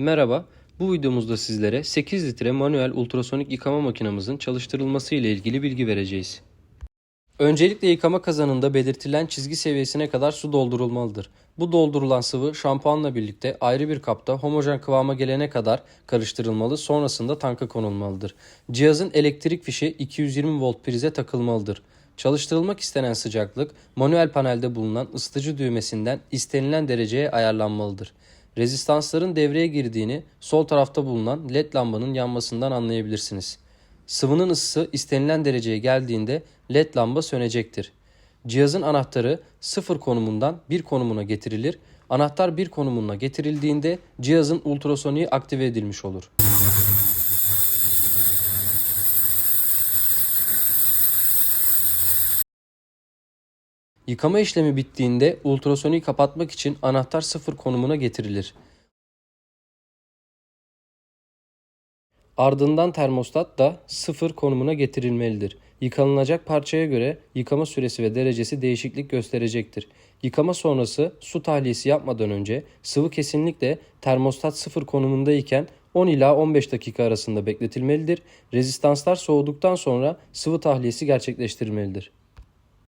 Merhaba, bu videomuzda sizlere 8 litre manuel ultrasonik yıkama makinamızın çalıştırılması ile ilgili bilgi vereceğiz. Öncelikle yıkama kazanında belirtilen çizgi seviyesine kadar su doldurulmalıdır. Bu doldurulan sıvı şampuanla birlikte ayrı bir kapta homojen kıvama gelene kadar karıştırılmalı sonrasında tanka konulmalıdır. Cihazın elektrik fişi 220 volt prize takılmalıdır. Çalıştırılmak istenen sıcaklık manuel panelde bulunan ısıtıcı düğmesinden istenilen dereceye ayarlanmalıdır. Rezistansların devreye girdiğini sol tarafta bulunan led lambanın yanmasından anlayabilirsiniz. Sıvının ısısı istenilen dereceye geldiğinde led lamba sönecektir. Cihazın anahtarı sıfır konumundan bir konumuna getirilir. Anahtar bir konumuna getirildiğinde cihazın ultrasoniği aktive edilmiş olur. Yıkama işlemi bittiğinde ultrasoniği kapatmak için anahtar sıfır konumuna getirilir. Ardından termostat da sıfır konumuna getirilmelidir. Yıkanılacak parçaya göre yıkama süresi ve derecesi değişiklik gösterecektir. Yıkama sonrası su tahliyesi yapmadan önce sıvı kesinlikle termostat sıfır konumundayken 10 ila 15 dakika arasında bekletilmelidir. Rezistanslar soğuduktan sonra sıvı tahliyesi gerçekleştirilmelidir.